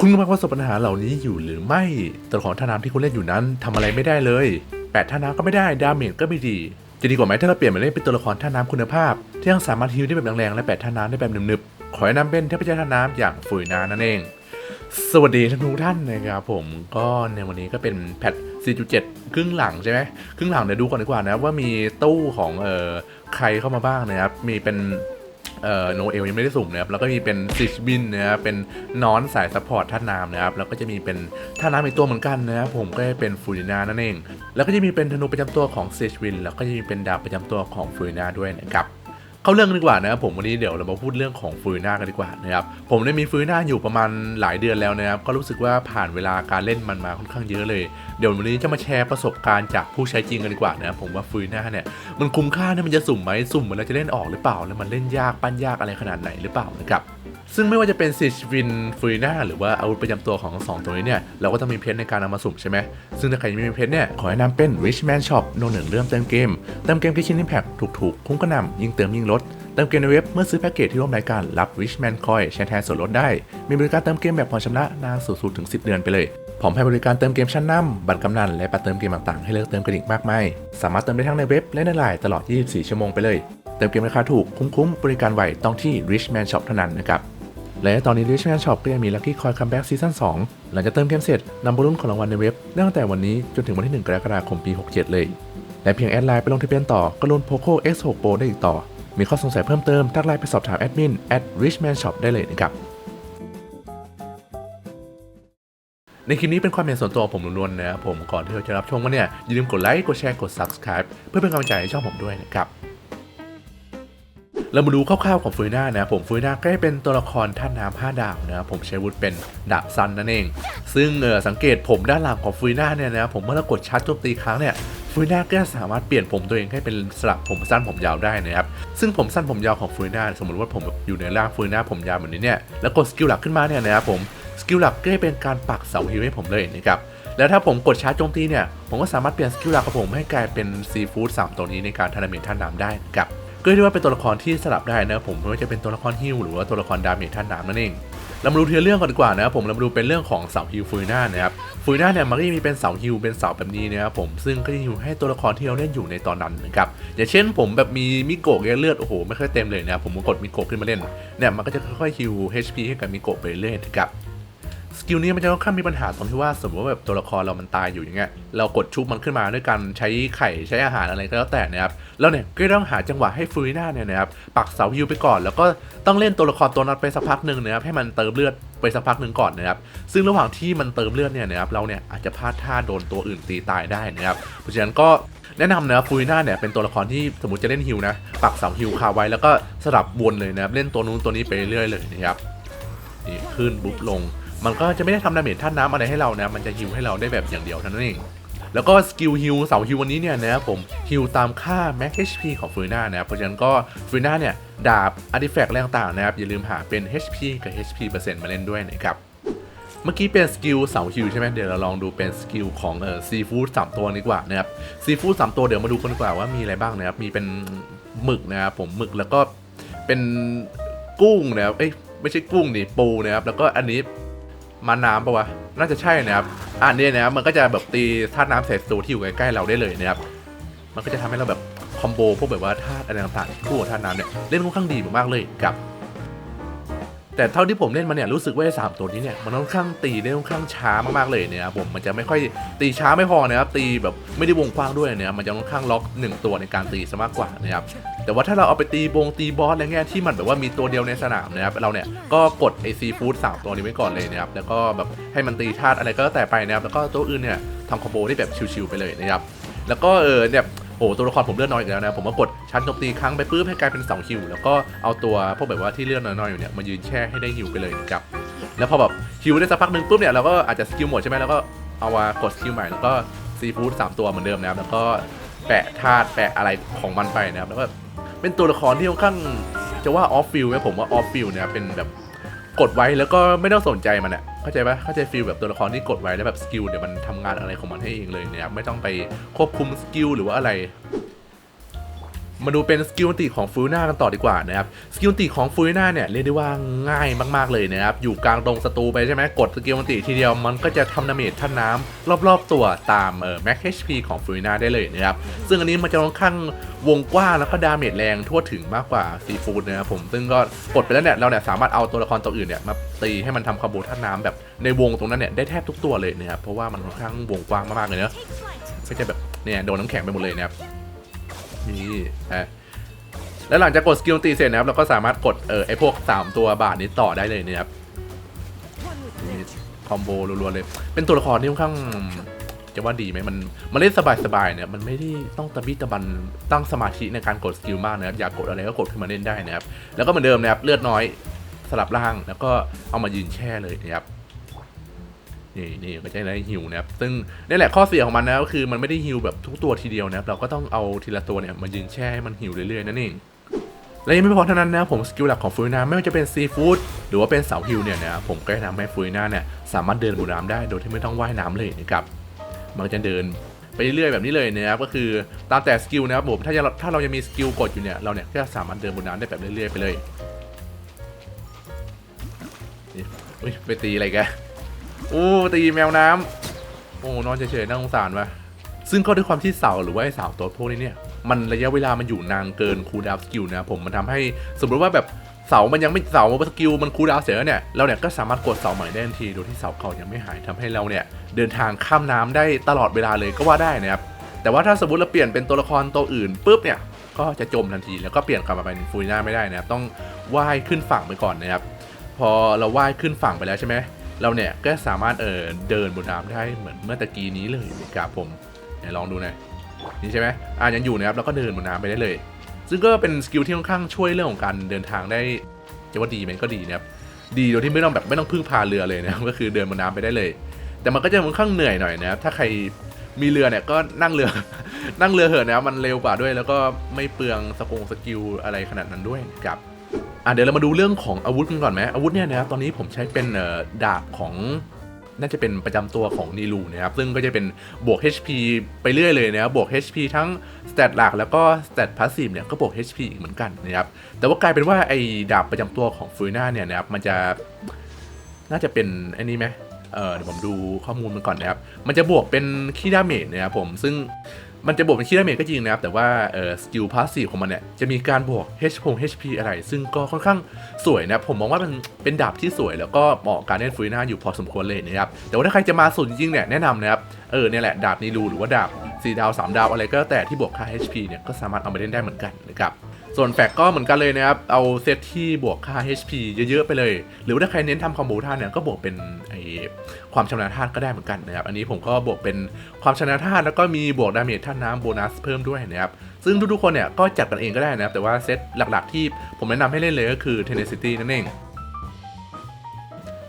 คุณกำลังประสบปัญหาเหล่านี้อยู่หรือไม่ตัวละครท่าน้ำที่คุณเล่นอยู่นั้นทำอะไรไม่ได้เลยแปดท่าน้ำก็ไม่ได้ดาเมจก็ไม่ดีจะดีกว่าไหมถ้าเราเปลี่ยนมาเล่นเป็นตัวละครท่าน้ำคุณภาพ ที่ยังสามารถฮิลได้แบบแรงๆและแปดท่าน้ำได้แบบหนึบๆขอแนะนำเป็นเทพเจ้าท่าน้ำอย่างฟุยนานั่นเอง สวัสดีทุกท่านนะครับผมก็ในวันนี้ก็เป็นแพท 4.7 ครึ่งหลังใช่ไหมครึ่งหลังเดี๋ยวดูก่อนดีกว่านะว่ามีตู้ของเอ่อใครเข้ามาบ้างนะครับมีเป็น เอ่อโนเอลยังไม่ได้สุ่มนะครับแล้วก็มีเป็นซิชบินนะครับเป็นนอนสายซัพพอร์ตท่าน้ำนะครับแล้วก็จะมีเป็นท่าน้ำอีกตัวเหมือนกันนะครับผมก็จะเป็นฟูรินานั่นเอง แล้วก็จะมีเป็นธนูประจำตัวของซิชบินแล้วก็จะมีเป็นดาบประจำตัวของฟูรินาด้วยนะครับ เข้าเรื่องดีกว่านะครับผมวันนี้เดี๋ยวเรามาพูดเรื่องของฟูน่ากันดีกว่านะครับผมได้มีฟูน่าอยู่ประมาณหลายเดือนแล้วนะครับก็รู้สึกว่าผ่านเวลาการเล่นมันมาค่อนข้างเยอะเลย เดี๋ยววันนี้จะมาแชร์ประสบการณ์จากผู้ใช้จริงกันดีกว่านะครับผมว่าฟูน่าเนี่ยมันคุ้มค่าที่มันจะสุ่มไหมสุ่มมันแล้วจะเล่นออกหรือเปล่า แล้วมันเล่นยากปั้นยากอะไรขนาดไหนหรือเปล่านะครับ ซึ่งไม่ว่าจะเป็นซิชวินฟูน่าหรือว่าอาวุธประจำตัวของทั้งสองตัวนี้เนี่ย เราก็ต้องมีเพชรในการเอามาสุ่มใช่ไหม ซึ่งถ้าใครยังไม่มีเพชรเนี่ย ขอแนะนำเป็น Richman Shop โนหนึ่งเริ่มเติมเกม เติมเกมที่ชิ้น Impact ถูกๆ คุ้มกระหน่ำยิ่งเติมยิ่งลด เติมเกมในเว็บเมื่อซื้อแพ็กเกจที่ร่วมรายการรับ Richman Coin แชร์แทนส่วนลดได้ มีบริการเติมเกมแบบผ่อนชำระนานสูงสุดถึง 10 เดือนไปเลยพร้อมให้บริการเติมเกมชั้นนำบัตรกำนัน และบัตรเติมเกมต่างๆ ให้เลือกเติมกันอีกมากมาย สามารถเติมได้ทั้งในเว็บและในไลน์ตลอด 24 ชั่วโมงไปเลย เติมเกมราคาถูกคุ้มๆ บริการไวต้องที่ Richman Shop เท่านั้นนะครับ และตอนนี้ Richman Shop ก็ยังมี Lucky Coin Comeback Season 2 หลังจากเติมเกมเสร็จนำบอลลูนของรางวัลในเว็บตั้งแต่วันนี้จนถึงวันที่ 1 กรกฎาคมปี 67 เลย และเพียงแอดไลน์ไปลงทะเบียนต่อก็ลุ้น Poco X6 Pro ได้อีกต่อ มีข้อสงสัยเพิ่มเติมทักไลน์ไปสอบถามแอดมิน at richman shop ได้เลยนะครับในคลิปนี้เป็นความเห็นส่วนตัวของผมล้วนๆนะครับผมก่อนที่เราจะรับชมกันเนี่ยอย่าลืมกดไลค์กดแชร์กด subscribe เพื่อเป็นกำลังใจให้ช่องผมด้วยนะครับ เรามาดูคร่าวๆของฟูน่านะผมฟูน่าก็จะเป็นตัวละครท่านน้ำห้าดาวนะครับผมใช้วุธเป็นดาบซันนั่นเอง ซึ่งเออสังเกตผมด้านหลังของฟูน่าเนี่ยนะครับผมเมื่อเรากดชาร์จโจมตีครั้งเนี่ยฟูน่าก็จะสามารถเปลี่ยนผมตัวเองให้เป็นสลับผมสั้นผมยาวได้นะครับ ซึ่งผมสั้นผมยาวของฟูน่าสมมติว่าผมอยู่ในร่างฟูน่าผมยาวแบบนี้เนี่ยแล้วกดสกิลหลักขึ้นมาเนี่ยนะครับผมสกิลหลักก็จะเป็นการปักเสาฮิวให้ผมเลยนะครับแล้วถ้าผมกดชาร์จโจมตีเนี่ยผมก็สามารถเปลี่ยนสกิลหลักของผมให้กลายเป็นซีฟู้ดสามตัวนี้ในการทันเมทท่านน้ำได้นะครับ ก็เรียกว่าเป็นตัวละครที่สลับได้นะครับผมไม่ว่าจะเป็นตัวละครฮิวหรือว่าตัวละครดาเมจท่านน้ำนั่นเองเรามาดูทีละเรื่องก่อนดีกว่านะครับผมเรามาดูเป็นเรื่องของเสาฮิวฟูน่านะครับฟูน่าเนี่ยมันก็จะมีเป็นเสาฮิวเป็นเสาแบบนี้นะครับผมซึ่งก็จะฮิวให้ตัวละครที่เราเล่นอยู่ในตอนนั้นนะครับอย่างเช่นผมแบบมีมิโกะเลือดโอ้โหไม่ค่อยเต็มเลยนะครับผมกดมิโกะขึ้นมาเล่นเนี่ยมันก็จะค่อยๆฮิว HP ให้กับมิโกะไปเรื่อยนะครับสกิลนี้มันจะค่อนข้างมีปัญหาตรงที่ว่าสมมติว่าแบบตัวละครเรามันตายอยู่อย่างเงี้ยเรากดชุบมันขึ้นมาด้วยการใช้ไข่ใช้อาหารอะไรก็แล้วแต่นะครับ แล้วเนี่ยก็ต้องหาจังหวะให้ฟูริน่าเนี่ยนะครับปักเสาฮิวไปก่อน แล้วก็ต้องเล่นตัวละครตัวนั้นไปสักพักหนึ่งนะครับให้มันเติมเลือดไปสักพักหนึ่งก่อนนะครับซึ่งระหว่างที่มันเติมเลือดเนี่ยนะครับเราเนี่ยอาจจะพลาดท่าโดนตัวอื่นตีตายได้นะครับเพราะฉะนั้นก็แนะนำนะครับฟูริน่าเนี่ยเป็นตัวละครที่สมมติจะเล่นฮิวนะปักเสาฮิวคาไว้แล้วก็สลับวนเลยนะครับเล่นตัวนู้นตัวนี้ไปเรื่อยเลยนะครับนี่ขึ้นบุ๊บลง มันก็จะไม่ได้ทำดาเมจท่านน้ำอะไรให้เรานะมันจะฮิวให้เราได้แบบอย่างเดียวเท่านั้นเอง แล้วก็สกิลฮิวเสาฮิววันนี้เนี่ยนะครับผมฮิวตามค่า Max HP ของฟูน่านะครับเพราะฉะนั้นก็ฟูน่าเนี่ยดาบอาร์ติแฟกต์อะไรต่างๆนะครับอย่าลืมหาเป็น HP กับ HP เปอร์เซ็นต์มาเล่นด้วยนะครับเมื่อกี้เป็นสกิลเสาฮิวใช่ไหมเดี๋ยวเราลองดูเป็นสกิลของเอ่อซีฟู้ดสามตัวดีกว่านะครับซีฟู้ดสามตัวเดี๋ยวมาดูกันดีกว่าว่ามีอะไรบ้างนะครับมีเป็นหมึกนะครับผมหมึกแล้วก็เป็นกุ้งนะครับเอ้ยไม่ใช่กุ้งนี่ปูนะครับแล้วก็อันนี้มาน้ำปะวะน่าจะใช่นะครับ อันนี้นะครับมันก็จะแบบตีธาตุน้ำใส่ศัตรูที่อยู่ใกล้ๆเราได้เลยนะครับมันก็จะทำให้เราแบบคอมโบพวกแบบว่าธาตุอะไรต่างๆคู่กับธาตุน้ำเนี่ยเล่นค่อนข้างดีมากๆเลยครับ แต่เท่าที่ผมเล่นมาเนี่ยรู้สึกว่าไอ้สามตัวนี้เนี่ยมันค่อนข้างตีได้ค่อนข้างช้ามากๆเลยเนี่ยครับผมมันจะไม่ค่อยตีช้าไม่พอนะครับตีแบบไม่ได้วงกว้างด้วยเนี่ยมันจะค่อนข้างล็อกหนึ่งตัวในการตีซะมากกว่านะครับแต่ว่าถ้าเราเอาไปตีบงตีบอสอะไรเงี้ยที่มันแบบว่ามีตัวเดียวในสนามนะครับเราเนี่ยก็กดไอซีฟู้ดสามตัวนี้ไว้ก่อนเลยนะครับแล้วก็แบบให้มันตีธาตุอะไรก็แต่ไปนะครับแล้วก็ตัวอื่นเนี่ยทำคอมโบได้แบบชิวๆไปเลยนะครับแล้วก็เออเนี่ย โอ้โหตัวละครผมเลือดน้อยอีกแล้วนะ ผมก็กดชั้นโจมตีครั้งไปปื้มให้กลายเป็น2ฮิวแล้วก็เอาตัวพวกแบบว่าที่เลือดน้อยๆอยู่เนี่ยมายืนแช่ให้ได้ฮิวไปเลยนะครับแล้วพอแบบฮิวได้สักพักหนึ่งปุ๊บเนี่ยเราก็อาจจะสกิลหมดใช่ไหมแล้วก็เอามากดสกิลใหม่แล้วก็ซีฟู้ดสามตัวเหมือนเดิมนะครับแล้วก็แปะธาตุแปะอะไรของมันไปนะครับแล้วก็เป็นตัวละครที่ค่อนข้างจะว่าออฟฟิลไหมผมว่าออฟฟิลเนี่ยเป็นแบบ กดไว้แล้วก็ไม่ต้องสนใจมันอะเข้าใจปะเข้าใจฟีลแบบตัวละครที่กดไว้แล้วแบบสกิลเดี๋ยวมันทำงานอะไรของมันให้เองเลยเนี่ยไม่ต้องไปควบคุมสกิลหรือว่าอะไร มาดูเป็นสกิลติของฟูน่ากันต่อดีกว่านะครับสกิลติของฟูน่าเนี่ยเรียกได้ว่าง่ายมากๆเลยนะครับอยู่กลางตรงศัตรูไปใช่ไหมกดสกิลติทีเดียวมันก็จะทำดาเมจท่านน้ำรอบๆตัวตามเอ่อแม็ก HP ของฟูน่าได้เลยนะครับซึ่งอันนี้มันจะค่อนข้างวงกว้างแล้วก็ดาเมจแรงทั่วถึงมากกว่าซีฟูดนะครับผมซึ่งก็กดไปแล้วเนี่ยเราเนี่ยสามารถเอาตัวละครตัวอื่นเนี่ยมาตีให้มันทำคอมโบท่านน้ำแบบในวงตรงนั้นเนี่ยได้แทบทุกตัวเลยนะครับเพราะว่ามันค่อนข้างวงกว้างมากๆเลยเนอะก็จะแบบเนี่ยโดนน้ำแข็งไปหมดเลยนะครับ นี่ฮะแล้วหลังจากกดสกิลตีเสร็จนะครับเราก็สามารถกดเออไอพวก 3 ตัวบาทนี้ต่อได้เลยนะครับนี่คอมโบรัวๆเลย เป็นตัวละครที่ค่อนข้างจะว่าดีไหมมันมันเล่นสบายๆเนี่ยมันไม่ได้ต้องตะบี้ตะบันตั้งสมาธิในการกดสกิลมากนะครับอยากกดอะไรก็กดขึ้นมาเล่นได้นะครับแล้วก็เหมือนเดิมนะครับเลือดน้อยสลับล่างแล้วก็เอามายืนแช่เลยนะครับ นี่นี่ก็จะได้ฮิวนะครับซึ่งนี่แหละข้อเสียของมันนะก็คือมันไม่ได้ฮิวแบบทุกตัวทีเดียวนะครับเราก็ต้องเอาทีละตัวเนี่ยมายืนแช่ให้มันฮิวเรื่อยๆนั่นเองและยังไม่พอเท่านั้นนะผมสกิลหลักของฟูนาไม่ว่าจะเป็นซีฟู้ดหรือว่าเป็นเสาฮิวเนี่ยนะผมก็จะทำให้ฟูนาเนี่ยสามารถเดินบนน้ำได้โดยที่ไม่ต้องว่ายน้ำเลยนะครับมันจะเดินไปเรื่อยๆแบบนี้เลยนะครับก็คือตามแต่สกิลนะครับผมถ้าเราถ้าเรายังมีสกิลกดอยู่เนี่ยเราเนี่ยก็สามารถเดินบนน้ำได้แบบเรื่อยๆไปเลยนี่อุ้ยไปตีอะไรแก โอ้ตีแมวน้ำโอ้นอนเฉยๆน่าสงสารวะซึ่งก็ด้วยความที่เสาหรือว่าไอ้เสาตัวพวกนี้เนี่ยมันระยะเวลามันอยู่นานเกินคูลดาวสกิลนะผมมันทำให้สมมติว่าแบบเสา มันยังไม่เสาสกิลมันคูลดาวเสร็จแล้วเนี่ยเราเนี่ยก็สามารถกดเสาใหม่ได้ทันทีโดยที่เสาเก่ายังไม่หายทำให้เราเนี่ยเดินทางข้ามน้ำได้ตลอดเวลาเลยก็ว่าได้นะครับแต่ว่าถ้าสมมติเราเปลี่ยนเป็นตัวละครตัวอื่นปุ๊บเนี่ยก็จะจมทันทีแล้วก็เปลี่ยนกลับมาเป็นฟูน่าไม่ได้นะครับต้องว่ายขึ้นฝั่งไปก่อนนะครับพอเราว่ายขึ้นฝั่งไปแล้วใช่ไหม เราเนี่ยก็สามารถเออเดินบนน้ำได้เหมือนเมื่อตะกี้นี้เลยนะครับผมเดี๋ยลองดูน่อยนี่ใช่ไหมอ่ายังอยู่นะครับแล้วก็เดินบนน้ำไปได้เลย ซึ่งก็เป็นสกิลที่ค่อนข้างช่วยเรื่องของการเดินทางได้จะว่าดีไหมก็ดีนะครับดีโดยที่ไม่ต้องแบบไม่ต้องพึ่งพาเรือเลยนะก็คือเดินบนน้ำไปได้เลย แต่มันก็จะค่อนข้างเหนื่อยหน่อยนะครับถ้าใครมีเรือเนี่ยก็นั่งเรือ นั่งเรือเหินนะครับมันเร็วกว่าด้วย แล้วก็ไม่เปลืองสกงสกิลอะไรขนาดนั้นด้วยนะครับ อะเดี๋ยวเรามาดูเรื่องของอาวุธกันก่อนไหมอาวุธเนี่ยนะครับตอนนี้ผมใช้เป็นดาบของน่าจะเป็นประจำตัวของนีลูนะครับ ซึ่งก็จะเป็นบวก HP ไปเรื่อยเลยนะครับบวก HP ทั้งสเตตหลักแล้วก็สเตตพาสซีฟเนี่ยก็บวก HP อีกเหมือนกันนะครับ แต่ว่ากลายเป็นว่าไอ้ดาบประจำตัวของฟูน่าเนี่ยนะครับมันจะน่าจะเป็นไอ้นี่ไหมเออเดี๋ยวผมดูข้อมูลมันก่อนนะครับ มันจะบวกเป็นคีดาเมจนะครับผมซึ่ง มันจะบวกเป็นคีดาเมจก็จริงนะครับ แต่ว่าเออสกิลพาสซีฟของมันเนี่ย จะมีการบวก H พง HP อะไร ซึ่งก็ค่อนข้างสวยนะผมมองว่ามันเป็นดาบที่สวย แล้วก็เหมาะการเล่นฟูน่าอยู่พอสมควรเลยนะครับ แต่ว่าถ้าใครจะมาสุดจริงเนี่ยแนะนำนะครับ เออเนี่ยแหละดาบนีรูหรือว่าดาบ4ดาว 3 ดาวอะไรก็แล้วแต่ที่บวกค่า HP เนี่ยก็สามารถเอามาเล่นได้เหมือนกันนะครับ ส่วนแฟกก็เหมือนกันเลยนะครับ เอาเซตที่บวกค่า HP เยอะๆไปเลย หรือว่าถ้าใครเน้นทำคอมโบท่าเนี่ยก็บวกเป็นไอความชำนาญท่าตุก็ได้เหมือนกันนะครับ อันนี้ผมก็บวกเป็นความชำนาญท่าตุแล้วก็มีบวกดาเมจท่าน้ำโบนัสเพิ่มด้วยนะครับ ซึ่งทุกๆคนเนี่ยก็จัดกันเองก็ได้นะครับ แต่ว่าเซตหลักๆที่ผมแนะนำให้เล่นเลยก็คือ Tenacity นั่นเอง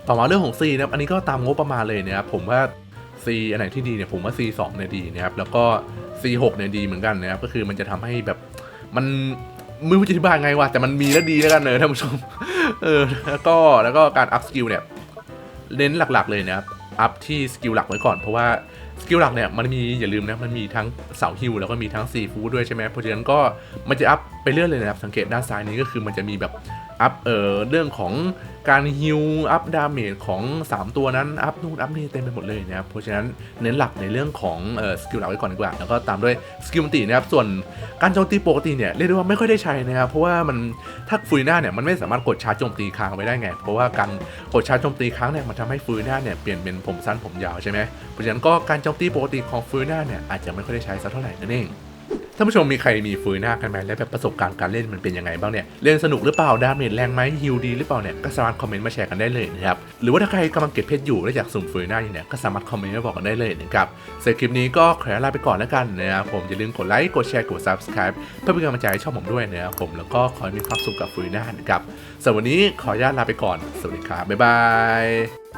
ต่อมาเรื่องของ C นะครับ อันนี้ก็ตามงบประมาณเลยนะครับ ผมว่า C อันไหนที่ดีเนี่ยผมว่า C 2เนี่ยดีนะครับ แล้วก็ C 6เนี่ยดีเหมือนกันนะครับ ก็คือมันจะทำให้แบบมัน มือวิจิตรบายไงวะแต่มันมีแล้วดีแล้วกันเนอะท่านผู้ชม เออแล้วก็แล้วก็การอัพสกิลเนี่ยเน้นหลักๆเลยนะครับอัพที่สกิลหลักไว้ก่อนเพราะว่าสกิลหลักเนี่ยมันมีอย่าลืมนะมันมีทั้งเสาฮิวแล้วก็มีทั้งซีฟู้ดด้วยใช่ไหมเพราะฉะนั้นก็มันจะอัพไปเรื่อยเลยนะครับ สังเกตด้านซ้ายนี้ก็คือมันจะมีแบบอัพเอ่อเรื่องของการฮิวอัพดาเมจของ 3 ตัวนั้น อัพนู่นอัพนี่เต็มไปหมดเลยนะครับ เพราะฉะนั้นเน้นหลักในเรื่องของเอ่อสกิลหลักไว้ก่อนดีกว่า แล้วก็ตามด้วยสกิลมันตินะครับ ส่วนการโจมตีปกติเนี่ยเรียกได้ว่าไม่ค่อยได้ใช้นะครับ เพราะว่ามันถ้าฟูน่าเนี่ยมันไม่สามารถกดชาร์จโจมตีค้างไว้ได้ไง เพราะว่าการกดชาร์จโจมตีค้างเนี่ยมันทำให้ฟูน่าเนี่ยเปลี่ยนเป็นผมสั้นผมยาวใช่ไหมเพราะฉะนั้นก็การโจมตีปกติของฟูน่าเนี่ยอาจจะไม่ค่อยได้ใช้สักเท่าไหร่นั่นเอง ท่านผู้ชมมีใครมีฟูน่ากันไหมและแบบประสบการณ์การเล่นมันเป็นยังไงบ้างเนี่ยเล่นสนุกหรือเปล่าดาเมจแรงไหมฮิลดีหรือเปล่าเนี่ยก็สามารถคอมเมนต์มาแชร์กันได้เลยนะครับหรือว่าถ้าใครกำลังเก็บเพชรอยู่และอยากสุ่มฟูน่าอยู่เนี่ยก็สามารถคอมเมนต์มาบอกกันได้เลยนะครับเสร็จคลิปนี้ก็ขอลาไปก่อนแล้วกันนะครับผมอย่าลืมกดไลค์กดแชร์กด subscribe เพื่อเป็นกำลังใจให้ช่องผมด้วยนะครับผมแล้วก็ขอให้มีความสุขกับฟูน่านะครับสำหรับวันนี้ขออนุญาตลาไปก่อนสวัสดีครับบ๊ายบาย